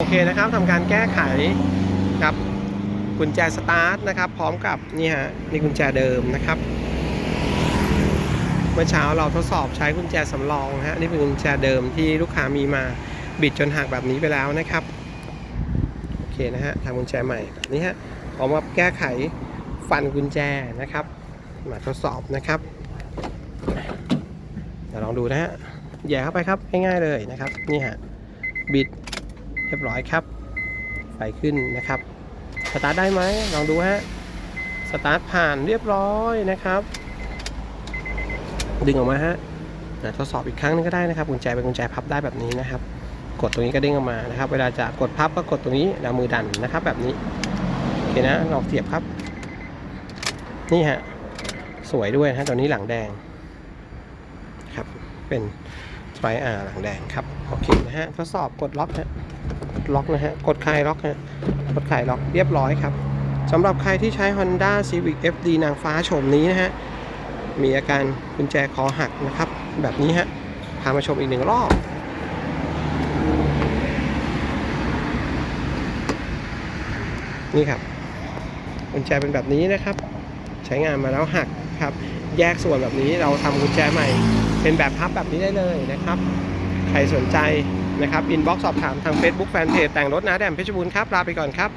โอเคนะครับทำการแก้ไขกับกุญแจสตาร์ทนะครับ พร้อมกับนี่ฮะนี่กุญแจเดิมนะครับ เมื่อเช้าเราทดสอบใช้กุญแจสำรองฮะนี่เป็นกุญแจเดิมที่ลูกค้ามีมาบิดจนหักแบบนี้ไปแล้วนะครับโอเคนะฮะทำกุญแจใหม่แบบนี้ฮะพร้อมกับแก้ไขฟันกุญแจนะครับ มาทดสอบนะครับเดี๋ยวลองดูนะฮะแหย่เข้าไปครับง่ายๆเลยนะครับ นี่ฮะบิด เรียบร้อยครับ ไฟขึ้นนะครับ สตาร์ทได้ไหมลองดูฮะ สตาร์ทผ่านเรียบร้อยนะครับ ดึงออกมาฮะอะทดสอบอีกครั้งนึงก็ได้นะครับ กุญแจเป็นกุญแจพับได้แบบนี้นะครับ กดตรงนี้ก็เด้งออกมานะครับ เวลาจะกดพับก็กดตรงนี้แล้วมือดันนะครับ แบบนี้ โอเคนะ ลองเสียบครับ นี่ฮะ สวยด้วยนะฮะตัวนี้หลังแดงครับ เป็นสไปอาหลังแดงครับ โอเคนะฮะ ทดสอบกดล็อกฮะ ล็อกนะฮะ กดคลายล็อกฮะ กดคลายล็อกเรียบร้อยครับสำหรับใครที่ใช้ Honda Civic FD นางฟ้าโฉมนี้นะฮะ มีอาการกุญแจคอหักนะครับ แบบนี้ฮะ พามาชมอีกหนึ่งรอบนี่ครับกุญแจเป็นแบบนี้นะครับ ใช้งานมาแล้วหักครับ แยกส่วนแบบนี้เราทำกุญแจใหม่ เป็นแบบพับแบบนี้ได้เลยนะครับ ใครสนใจนะครับ อินบ็อกซ์สอบถามทาง Facebook Fanpage แต่งรถนะแดมเพชรบูรณ์ครับ ลาไปก่อนครับ